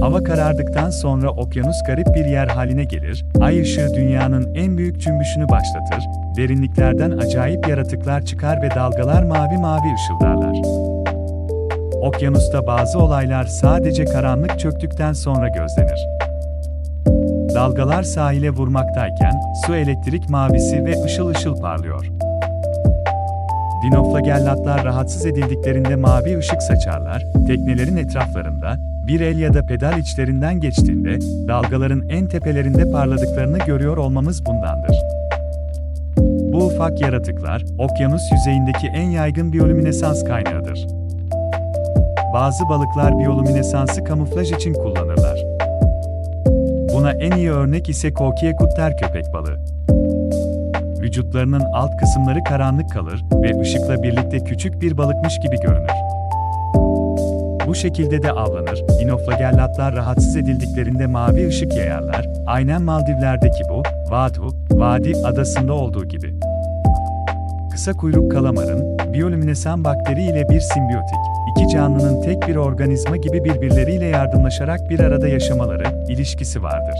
Hava karardıktan sonra okyanus garip bir yer haline gelir, ay ışığı dünyanın en büyük cümbüşünü başlatır, derinliklerden acayip yaratıklar çıkar ve dalgalar mavi mavi ışıldarlar. Okyanusta bazı olaylar sadece karanlık çöktükten sonra gözlenir. Dalgalar sahile vurmaktayken, su elektrik mavisi ve ışıl ışıl parlıyor. Dinoflagellatlar rahatsız edildiklerinde mavi ışık saçarlar, teknelerin etraflarında, bir el ya da pedal içlerinden geçtiğinde, dalgaların en tepelerinde parladıklarını görüyor olmamız bundandır. Bu ufak yaratıklar, okyanus yüzeyindeki en yaygın biyolüminesans kaynağıdır. Bazı balıklar biyolüminesansı kamuflaj için kullanırlar. Buna en iyi örnek ise Kokiekutler köpek balığı. Vücutlarının alt kısımları karanlık kalır ve ışıkla birlikte küçük bir balıkmış gibi görünür. Bu şekilde de avlanır. Dinoflagellatlar rahatsız edildiklerinde mavi ışık yayarlar. Aynen Maldivler'deki bu, Vadu, Vadi adasında olduğu gibi. Kısa kuyruk kalamarın, biyolüminesan bakteri ile bir simbiyotik, iki canlının tek bir organizma gibi birbirleriyle yardımlaşarak bir arada yaşamaları, ilişkisi vardır.